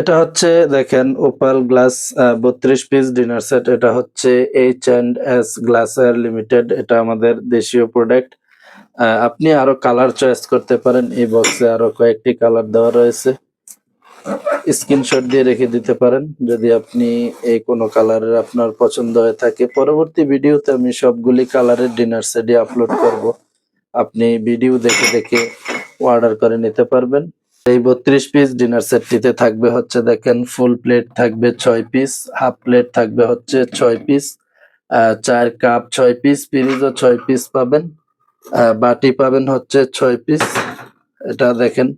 এটা হচ্ছে, দেখেন ওপাল গ্লাস বত্রিশ পিস ডিনার সেট এটা হচ্ছে এইচ অ্যান্ড এস গ্লাসের লিমিটেড এটা আমাদের দেশীয় প্রোডাক্ট আপনি আরও কালার চয়েস করতে পারেন। এই বক্সে আরও কয়েকটি কালার দেওয়া রয়েছে। স্ক্রিনশট দিয়ে রেখে দিতে পারেন। যদি আপনি এই কোনো কালারের আপনার পছন্দ হয়ে থাকে। পরবর্তী ভিডিওতে আমি সবগুলি কালারের ডিনার সেটই আপলোড করব। আপনি ভিডিও দেখে দেখে অর্ডার করে নিতে পারবেন। এই বত্রিশ পিস ডিনার সেটটিতে থাকবে হচ্ছে দেখেন ফুল প্লেট থাকবে ছয় পিস হাফ প্লেট থাকবে হচ্ছে ছয় পিস চার কাপ ছয় পিস পিরিজও ছয় পিস পাবেন বাটি পাবেন হচ্ছে ছয় পিস এটা দেখেন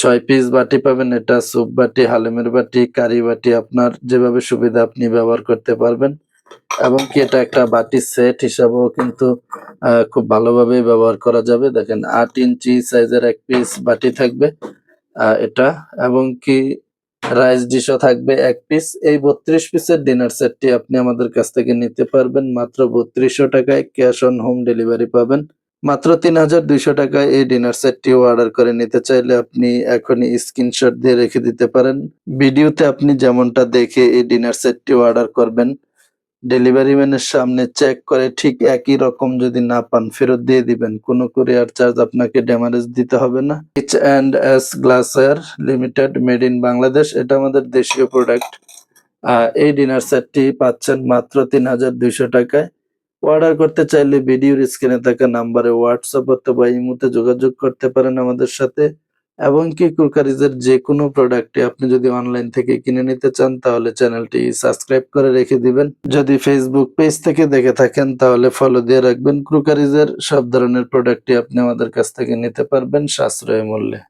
ছয় পিস বাটি পাবেন, এটা স্যুপ বাটি, হালিমের বাটি, কারি বাটি, আপনার যেভাবে সুবিধা আপনি ব্যবহার করতে পারবেন। এবং কি এটা একটা বাটি সেট হিসাবেও কিন্তু খুব ভালোভাবে ব্যবহার করা যাবে। দেখেন, আট ইঞ্চি সাইজের এক পিস বাটি থাকবে এটা। এবং কি রাইস ডিশও থাকবে এক পিস এই বত্রিশ পিসের ডিনার সেটটি আপনি আমাদের কাছ থেকে নিতে পারবেন। মাত্র বত্রিশশো টাকায় ক্যাশ অন হোম ডেলিভারি পাবেন। মাত্র তিন হাজার দুইশো টাকায় এই ডিনার সেটটিও অর্ডার করে নিতে চাইলে আপনি এখনই স্ক্রিনশট দিয়ে রেখে দিতে পারেন। ভিডিওতে আপনি যেমনটা দেখে এই ডিনার সেটটি অর্ডার করবেন ডেলিভারি ম্যানের সামনে চেক করে, ঠিক একই রকম যদি না পান, ফেরত দিয়ে দিবেন। কোনো কুরিয়ার চার্জ আপনাকে ড্যামারেজ দিতে হবে না। এইচ অ্যান্ড এস গ্লাসের লিমিটেড মেড ইন বাংলাদেশ এটা আমাদের দেশীয় প্রোডাক্ট এই ডিনার সেটটি পাচ্ছেন মাত্র তিন হাজার দুইশো টাকায়। অর্ডার করতে চাইলে ভিডিওর স্ক্রিনে থাকা নাম্বারে হোয়াটসঅ্যাপ অথবা ইমোতে যোগাযোগ করতে পারেন আমাদের সাথে। এবং কি কুরকারিজের যে কোনো প্রোডাক্টে আপনি যদি অনলাইন থেকে কিনে নিতে চান, তাহলে চ্যানেলটি সাবস্ক্রাইব করে রেখে দিবেন। যদি ফেসবুক পেজ থেকে দেখে থাকেন, তাহলে ফলো দিয়ে রাখবেন। ক্রুকারিজের সব ধরনের প্রোডাক্টই আপনি আমাদের কাছ থেকে নিতে পারবেন সাশ্রয় মূল্যে।